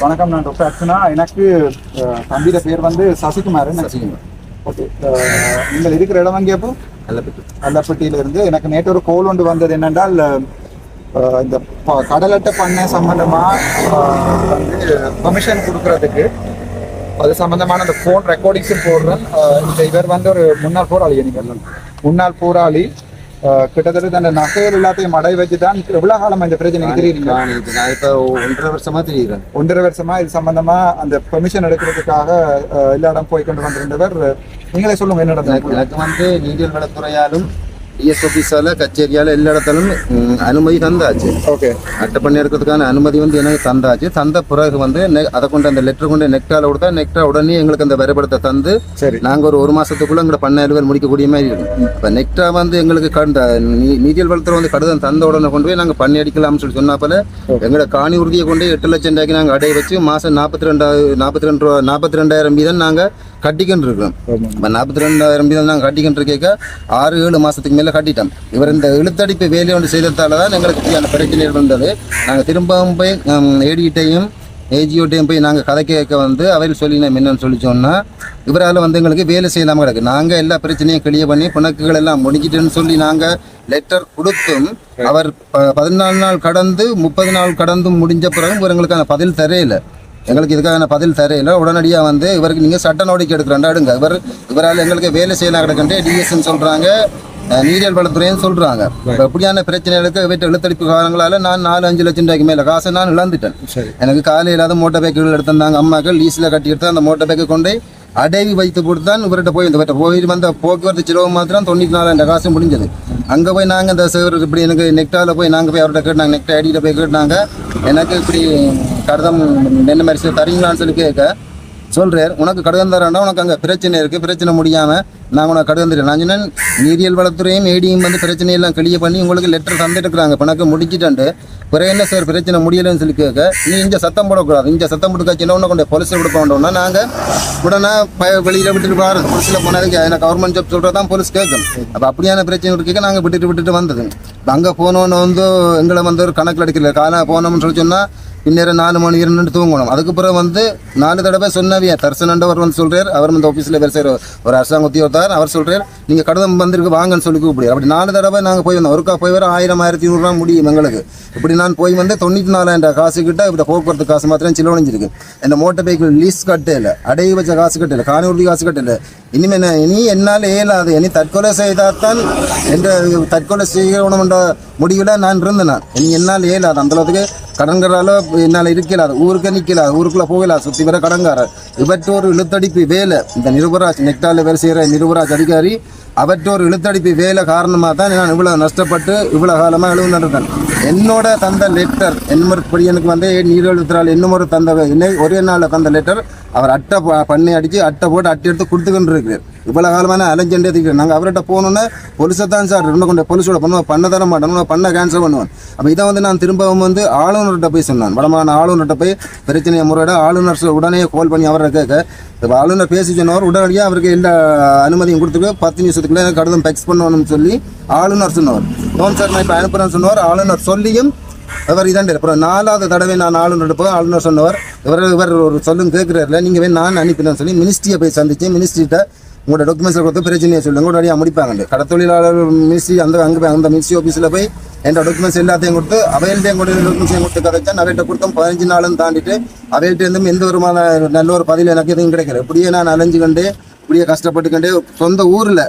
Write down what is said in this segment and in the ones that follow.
வணக்கம் நான் டாக்டர் அர்ச்சனா. எனக்கு அஹ், தம்பியோட பேர் வந்து சசிகுமார் சசிகுமார் ஓகே நீங்கள் இருக்கிற இடம் வாங்கி அப்போ? நல்லபெற்று அல்லப்பட்டியில இருந்து எனக்கு நேற்று ஒரு கோல் ஒன்று வந்தது என்னென்றால் இந்த ப- கடல் அட்டை பண்ணை சம்பந்தமா அஹ், வந்து பெர்மிஷன் கொடுக்கறதுக்கு அது சம்பந்தமான அந்த ஃபோன் ரெக்கார்டிங்ஸும் போடுறேன். இந்த இவர் வந்து ஒரு முன்னாள் போராளி நீங்கள் முன்னாள் போராளி. கிட்டத்தட்ட அந்த நகைகள் எல்லாத்தையும் அடை வச்சு தான் எவ்வளவு காலம் இந்த பிரச்சனைக்கு தெரியுறீங்க இப்போ ஒன்றரை வருஷமா தெரியுறேன் ஒன்றரை வருஷமா இது சம்பந்தமா அந்த பெர்மிஷன் எடுக்கிறதுக்காக எல்லா இடம் போய் கொண்டு வந்திருந்தவர் நீங்களே சொல்லுங்க என்ன எனக்கு நடந்தது எனக்கு வந்து நீதியல் வளத்துறையாலும் டிஎஸ் ஆஃபீஸால கச்சேரியால எல்லா இடத்திலும் அனுமதி தந்தாச்சு. ஓகே அட்டை பண்ணி எடுக்கிறதுக்கான அனுமதி வந்து எனக்கு தந்தாச்சு. தந்த பிறகு வந்து அதை கொண்டு அந்த லெட்டர் கொண்டு நெக்டால கொடுத்தா நெக்டா உடனே எங்களுக்கு அந்த வரைபடத்தை தந்து சரி. நாங்க ஒரு ஒரு மாசத்துக்குள்ள எங்களை பண்ண அலுவல் முடிக்கக்கூடிய மாதிரி இருக்கும். இப்ப நெக்டா வந்து எங்களுக்கு கண்ட நீதியல் வளத்துறை வந்து கடிதம் தந்த உடனே கொண்டு போய் நாங்க பண்ணி அடிக்கலாம்னு சொல்லி சொன்னாப்பல எங்களோட காணி உறுதியை கொண்டு எட்டு லட்சம் ரூபாய்க்கு நாங்க அடைய வச்சு மாசம் நாற்பத்தி ரெண்டாயிரம் நாற்பத்தி ரெண்டு ரூபா நாற்பத்தி ரெண்டாயிரம் வீதம் நாங்க கட்டிக்கிட்டு இருக்கோம் இப்ப நாற்பத்தி ரெண்டாயிரம் வீதம் நாங்க கட்டிக்கிட்டு இருக்க ஆறு ஏழு மாசத்துக்கு மேல கட்டிட்டோம். இவர் இந்த இழுத்தடிப்பு வேலை ஒன்று செய்ததால தான் எங்களுக்கு இப்படியான பிரச்சனை வந்தது. நாங்கள் திரும்பவும் போய் ஏடிகிட்டையும் ஏஜியோட்டையும் போய் நாங்கள் கதை கேட்க வந்து அவையில் சொல்லினோம் என்னன்னு சொல்லி சொன்னால் இவரால் வந்து எங்களுக்கு வேலை செய்யலாம கிடக்கு. நாங்கள் எல்லா பிரச்சனையும் கிளியர் பண்ணி பிணக்குகள் எல்லாம் முடிஞ்சிட்டுன்னு சொல்லி நாங்கள் லெட்டர் கொடுத்தும் அவர் பதினாலு நாள் கடந்து முப்பது நாள் கடந்தும் முடிஞ்ச பிறகு இவர் எங்களுக்கான பதில் தரையில எங்களுக்கு இதுக்கான பதில் தரையில உடனடியாக வந்து இவருக்கு நீங்கள் சட்ட நடவடிக்கை எடுக்க ரெண்டாடுங்க இவர் இவரால் எங்களுக்கு வேலை செய்யலாம் கிடக்குன்ட்டு டிஎஸ்ன்னு சொல்கிறாங்க நீரியல் வளத்துறைன்னு சொல்கிறாங்க இப்போ இப்படியான பிரச்சனைகளுக்கு வீட்டு இழுத்தடிப்பு காரணங்களால நான் நாலு அஞ்சு லட்சம் ரூபாய்க்கு மேலே காசை நான் இழந்துட்டேன். எனக்கு காலையில் இல்லாத மோட்டர் பைக்குகள் எடுத்திருந்தாங்க அம்மாக்கள் லீஸில் கட்டி எடுத்து அந்த மோட்டர் பைக்கை கொண்டு அடைவி வைத்து கொடுத்து தான் இவர்கிட்ட போய் இவர்கிட்ட போய் வந்த போக்குவரத்து செலவு மாத்திரம் தொண்ணூற்றி நாலாயிரம் காசு முடிஞ்சது. அங்கே போய் நாங்கள் இந்த சேவர் இப்படி எனக்கு நெக்டாவில் போய் நாங்கள் போய் அவர்கிட்ட கேட்டாங்க நெக்டா ஐடியில் போய் கேட்டாங்க. எனக்கு இப்படி கடிதம் என்ன மாதிரி தரீங்களான்னு சொல்லி கேட்க சொல்றார். உனக்கு கடிதம் தரேன்டா உனக்கு அங்கே பிரச்சனை இருக்குது பிரச்சனை முடியாமல் நான் உனக்கு கடிதம் தரேன் நான் சொன்னேன் நீரியல் வளத்துறையும் ஏடியும் வந்து பிரச்சனையெல்லாம் கிளியர் பண்ணி உங்களுக்கு லெட்டர் தந்துட்டு இருக்கிறாங்க கணக்கு முடிச்சிட்டாண்டு பிறகு என்ன சார் பிரச்சனை? முடியலைன்னு சொல்லி கேட்க நீ இங்கே சத்தம் போடக்கூடாது. இங்கே சத்தம் போட்டு காய்ச்சினா கொண்டு போலீஸில் கொடுக்க வேண்டோம்னா நாங்கள் உடனே ப வெளியில் விட்டுட்டு போகிற போலீஸில் போனதுக்கு எனக்கு கவர்மெண்ட் ஜாப் சொல்கிறது தான் போலீஸ் கேட்கும். அப்போ அப்படியான பிரச்சனை இருக்க நாங்கள் விட்டுட்டு விட்டுட்டு வந்தது. அங்கே போனோன்னு வந்து எங்களை வந்து ஒரு கணக்கில் எடுக்கல காலம் போனோம்னு சொல்லி சொன்னால் பின்னேரம் நாலு மணி இரண்டு தூங்கணும். அதுக்கு பிறகு வந்து நாலு தடவை சொன்னவியா தர்சனண்டவர் வந்து சொல்கிறார் அவர் வந்து ஆஃபீஸில் வேறு செய்கிற ஒரு அரசாங்க உத்தியோகத்தார் அவர் சொல்றார் நீங்கள் கடிதம் வந்திருக்கு வாங்கன்னு சொல்லி கூப்பிடுறாரு. அப்படி நாலு தடவை நாங்கள் போய் வந்தோம் ஒருக்கா போய் வர ஆயிரம் ஆயிரத்தி நூறுரூவா முடியும் எங்களுக்கு. இப்படி நான் போய் வந்து தொண்ணூற்றி நாலாயிரம் காசு கிட்ட இப்படி போக்குவரத்து காசு மாத்திரம் சிலவழிஞ்சிருக்கு. இந்த மோட்டர் பைக்கில் லீஸ் கட்டல. அடைய வச்ச காசு கட்டல. காணொலி காசு கட்டல. இனிமே இனிமேல் இனி என்னால் இயலாது. இனி தற்கொலை செய்தால்தான் என்ற தற்கொலை செய்யணும் என்ற முடிவில் நான் இருந்தேன். இனி என்னால் இயலாது. அந்தளவுக்கு கடன்காரால என்னால் இருக்கலாது. ஊருக்கு நிற்கலாது ஊருக்குள்ளே போகலாது. சுற்றி வர கடன்காரர் இவற்றோர் இழுத்தடிப்பு வேலை. இந்த நிருபராஜ் நெக்டாவில் வேலை செய்கிற நிருபராஜ் அதிகாரி அவற்றோர் இழுத்தடிப்பு வேலை காரணமாக தான் நான் இவ்வளோ நஷ்டப்பட்டு இவ்வளோ காலமாக எழுந்து நடந்தேன் என்னோட தந்த லெட்டர் என்னொரு பொடியனுக்கு வந்து நீரெழுத்துறாள் இன்னும் ஒரு தந்த ஒரே நாளில் தந்த லெட்டர் அவர் அட்டை ப- பண்ணி அடித்து அட்டை போட்டு அட்டை எடுத்து கொடுத்துக்கிட்டு இருக்கிறார் இவ்வளோ காலமான அலைஞ்சண்டே இருக்கிறேன் நாங்கள் அவர்கிட்ட போகணுன்னா பொலிசை தான் சார் இன்னும் கொண்டு பொலிசோட பண்ணுவோம் பண்ண தர மாட்டோம் பண்ண கேன்சல் பண்ணுவேன் அப்போ இதை வந்து நான் திரும்பவும் வந்து ஆளுநர்கிட்ட போய் சொன்னான். வடமான ஆளுநர்கிட்ட போய் பிரச்சனையை முறையிட ஆளுநர் உடனே கால் பண்ணி அவரை கேட்க இப்போ ஆளுநர் பேசி சொன்னவர் உடனடியாக அவருக்கு எல்லா அனுமதியும் கொடுத்துட்டு பத்து நிமிஷத்துக்குள்ளே எனக்கு கடிதம் ஃபெக்ஸ் பண்ணணும்னு சொல்லி ஆளுநர் சொன்னவர். டோன் சார் நான் இப்போ அனுப்புகிறேன்னு சொன்னவர் ஆளுநர் சொல்லியும் அவர் இதாண்டு அப்புறம் நாலாவது தடவை நான் ஆளுநர் போய் ஆளுநர் சொன்னவர் இவர் இவர் ஒரு சொல்லும் கேட்குறாருல நீங்கள் போய் நான் அனுப்பினேன் சொல்லி மினிஸ்ட்ரியை போய் சந்தித்து மினிஸ்ட்ரிகிட்ட உங்களோட டாக்குமெண்ட்ஸில் கொடுத்து பிரச்சனையை சொல்லுங்க. உடனடியாக முடிப்பாங்க கடத்தொழிலாளர் மினிஸ்ட்ரி அந்த அங்கே போய் அந்த மினிஸ்ட்ரி ஆஃபீஸில் போய் என் டாக்குமெண்ட்ஸ் எல்லாத்தையும் கொடுத்து அவையில்ட்டையும் கூட டாக்குமெண்ட்ஸையும் கொடுத்து கதைச்சா அவைகிட்ட கொடுத்தோம் பதினஞ்சு நாளும் தாண்டிட்டு அவையிட்டேருந்தும் எந்த விதமான நல்ல ஒரு பதில் எனக்கு எதுவும் கிடைக்கல. இப்படியே நான் அலைஞ்சு கண்டு இப்படியே கஷ்டப்பட்டுக்கண்டே சொந்த ஊரில்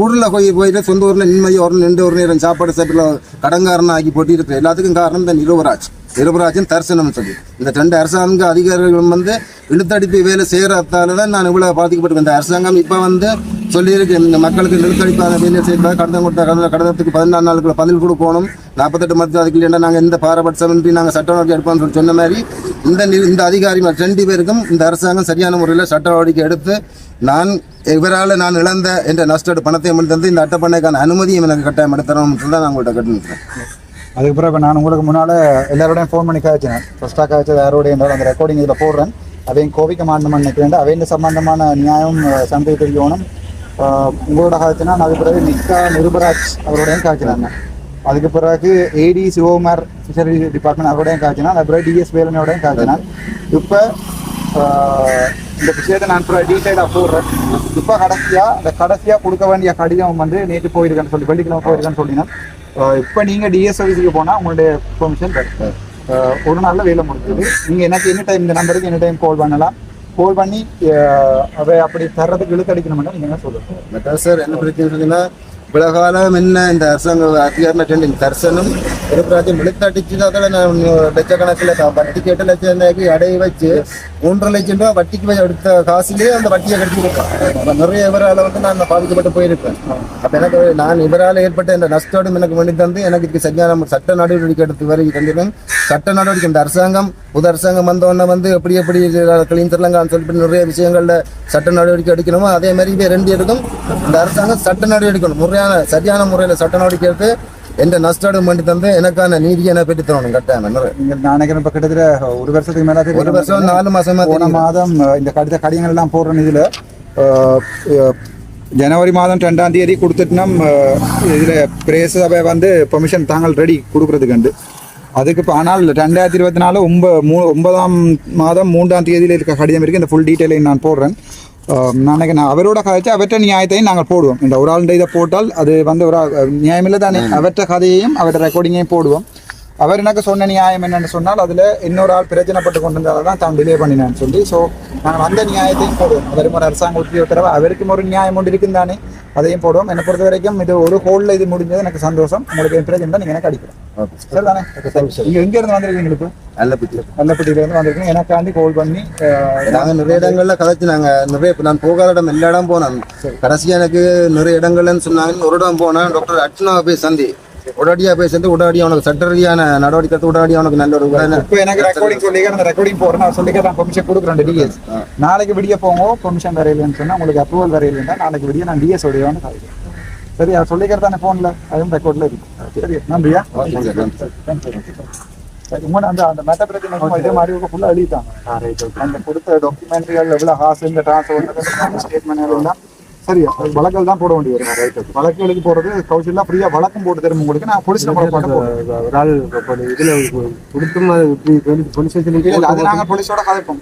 ஊரில் போய் போயிட்டு சொந்த ஊரில் நிம்மதி ஒரு ரெண்டு ஒரு நேரம் சாப்பாடு சாப்பிடல கடங்காரன் ஆகி போட்டி எல்லாத்துக்கும் காரணம் இந்த நிருபராஜ். நிருபராஜன் தரிசனம் சொல்லி. இந்த ரெண்டு அரசாங்க அதிகாரிகளும் வந்து இழுத்தடிப்பு வேலை செய்கிறதால தான் நான் இவ்வளோ பாதிக்கப்பட்டு இந்த அரசாங்கம் இப்போ வந்து சொல்லியிருக்கு. இந்த மக்களுக்கு நெருக்கடிப்பாக வேலை செய்யறதா கடந்த கொடுத்த கடந்த கடந்தத்துக்கு பதினாறு நாளுக்குள்ள பதில் கொடுக்கணும் நாற்பத்தெட்டு மத்திய அதுக்கு இல்லைன்னா நாங்கள் எந்த பாரபட்சமின்றி நாங்கள் சட்ட நடவடிக்கை எடுப்போம்னு சொல்லி சொன்ன மாதிரி இந்த இந்த அதிகாரி ரெண்டு பேருக்கும் இந்த அரசாங்கம் சரியான முறையில் சட்ட நடவடிக்கை எடுத்து நான் இவரால் நான் இழந்த என்ற நஷ்ட பணத்தை தந்து இந்த அட்டப்பண்ணைக்கான அனுமதியும் எனக்கு கட்டாயம் எடுத்தணும் சொல்லி தான் நான் உங்கள்கிட்ட கட்டுனுக்கிறேன் அதுக்கு பிறகு நான் உங்களுக்கு முன்னால் எல்லாரோடையும் ஃபோன் பண்ணி காய்ச்சினேன் ஃபஸ்ட்டாக காய்ச்சது யாரோடைய அந்த ரெக்கார்டிங் இதில் போடுறேன். அவையும் கோபிக்க மாட்டோம்னு நினைக்கிறேன் அவையின் சம்பந்தமான நியாயம் சந்தை தெரியணும் உங்களோட காய்ச்சினா நான் பிறகு நிக்கா நிருபராஜ் அவரோடையும் காய்ச்சினாங்க. அதுக்கு பிறகு ஏடி சிவகுமார் ஃபிஷரி டிபார்ட்மெண்ட் அவரோடையும் நான் பிறகு டிஎஸ் வேலனோடையும் காய்ச்சினா இப்போ இந்த விஷயத்தை நான் டீட்டெயிலாக போடுறேன். இப்போ கடைசியாக இந்த கடைசியாக கொடுக்க வேண்டிய கடிதம் வந்து நேற்று போயிருக்கேன்னு சொல்லி வெள்ளிக்கிழமை போயிருக்கேன்னு சொல்லினா இப்போ நீங்கள் டிஎஸ் ஆஃபீஸுக்கு போனால் உங்களுடைய பெர்மிஷன் ஒரு நாளில் வேலை முடிஞ்சது. நீங்கள் எனக்கு என்ன டைம் இந்த நம்பருக்கு என்ன டைம் கால் பண்ணலாம்? கோல் பண்ணி அதை அப்படி தர்றதுக்கு இழுத்தடிக்கணும்னா நீங்கள் என்ன சொல்லுங்கள் சார் என்ன பிரச்சனை சொன்னீங்கன்னா இவ்வளவு என்ன இந்த அரசாங்க அதிகாரம் ரெண்டு தரிசனம் இருபராஜ்யம் விழுத்தடிச்சு அதில் நான் லட்சக்கணக்கில் வட்டி கேட்டு லட்சம் ரூபாய்க்கு அடைய வச்சு மூன்றரை லட்சம் ரூபாய் வட்டிக்கு எடுத்த காசுலேயே அந்த வட்டியை கட்டிருக்கேன் நிறைய இவரால் வந்து நான் பாதிக்கப்பட்டு போயிருப்பேன் அப்போ எனக்கு நான் இவரால் ஏற்பட்ட இந்த நஷ்டோடும் எனக்கு வேண்டி தந்து எனக்கு இதுக்கு சரியான சட்ட நடவடிக்கை எடுத்து வரை தந்திருக்கேன் சட்ட நடவடிக்கை இந்த அரசாங்கம் புது அரசாங்கம் வந்தோடனே வந்து எப்படி எப்படி கிளீன் தரலங்கான்னு சொல்லிட்டு நிறைய விஷயங்களில் சட்ட நடவடிக்கை எடுக்கணுமோ அதே மாதிரி இவை ரெண்டு இருக்கும் இந்த அரசாங்கம் சட்ட நடவடிக்கை எடுக்கணும் முறையான சரியான முறையில் சட்ட நடவடிக்கை எடுத்து எந்த நஷ்டம் பண்ணி தந்து எனக்கான நீதியை என்ன பெற்று தரணும். கட்டாயம் நான் நினைக்கிறேன் இப்போ கிட்டத்தட்ட ஒரு வருஷத்துக்கு மேலே ஒரு வருஷம் நாலு மாசமா போன. மாதம் இந்த கடித கடிதங்கள் எல்லாம் போடுற இதில் ஜனவரி மாதம் ரெண்டாம் தேதி கொடுத்துட்டுனா இதில் பிரேச சபை வந்து பெர்மிஷன் தாங்கள் ரெடி கொடுக்குறதுக்கு அதுக்கு இப்போ ஆனால் ரெண்டாயிரத்தி இருபத்தி நாலு ஒம்ப மூ ஒன்பதாம் மாதம் மூன்றாம் தேதியில் இருக்க கடிதம் இருக்குது இந்த ஃபுல் டீட்டெயிலையும் நான் போடுறேன். நினைக்கிறேன் நான் அவரோட கதைச்சு அவற்ற நியாயத்தையும் நாங்கள் போடுவோம். இந்த ஒரு ஆளுடைய இதை போட்டால் அது வந்து ஒரு நியாயமில்லை தானே? அவற்ற கதையையும் அவற்ற ரெக்கார்டிங்கையும் போடுவோம். அவர் எனக்கு சொன்ன நியாயம் என்னன்னு சொன்னால் அதில் இன்னொரு ஆள் பிரச்சனைப்பட்டு கொண்டு வந்ததால தான் தான் டிலே பண்ணினான்னு சொல்லி. ஸோ நாங்கள் அந்த நியாயத்தையும் போடுவோம். அவரும் ஒரு அரசாங்க உத்தியோக தரவ அவருக்கும் ஒரு நியாயம் ஒன்று இருக்கும் தானே அதையும் போடுவோம். என்னை பொறுத்த வரைக்கும் இது ஒரு ஹோலில் இது முடிஞ்சது. எனக்கு சந்தோஷம். உங்களுக்கு என் பிரச்சனை நீங்கள் எனக்கு அடிக்கிறேன் சரி. தானே நீங்கள் எங்கேருந்து வந்திருக்கீங்க உங்களுக்கு நல்ல புத்தி. நல்லப்பட்டியிலேருந்து வந்திருக்கீங்க. எனக்காண்டி கால் பண்ணி அஹ், நாங்க நிறைய இடங்கள்ல கதைச்சு நாங்க நிறைய இப்ப நான் போகாத இடம் எல்லா இடம் போனேன். கடைசியா எனக்கு நிறைய இடங்கள்னு சொன்னாங்க ஒரு இடம் போனேன். டாக்டர் அர்ச்சனாவை போய் சந்தி உடனடியா போய் சேர்ந்து உடனடியா உனக்கு சட்ட ரீதியான நடவடிக்கை உடனடியா உனக்கு நல்ல ஒரு இப்போ எனக்கு ரெக்கார்டிங் சொல்லி அந்த ரெக்கார்டிங் போடுறேன். நான் சொல்லி நான் பெர்மிஷன் கொடுக்குறேன். டிஎஸ் நாளைக்கு விடிய போங்க. பெர்மிஷன் வரையிலன்னு சொன்னா உங்களுக்கு அப்ரூவல் வரையிலன்னா நாளைக்கு விடிய நான் டிஎஸ் உடையவான்னு காய்க்கிறேன் சரி அவர் சொல்லிக்கிறது தானே ஃபோனில் அதுவும் ரெக்கார்டில் இருக்கு. சரி நன்றியா? சரி உங்க அந்த அந்த மெட்ட பிரச்சனை இதே மாதிரி ஃபுல்லாக எழுதிட்டாங்க. அந்த கொடுத்த டாக்குமெண்ட்ரிகள் எவ்வளோ காசு இந்த ட்ரான்ஸ்ஃபர் ஸ்டேட்மெண்ட் எல்லாம் சரியா வழக்கல் தான் போட வேண்டிய வரும். வழக்குகளுக்கு போறது கௌசல்யா ஃப்ரீயா வழக்கம் போட்டு தரும் உங்களுக்கு. நான் போலீஸ். ஒரு ஆள் இதுல கொடுத்தும் போலீஸ் அது நாங்க போலீஸோட கதைப்போம்.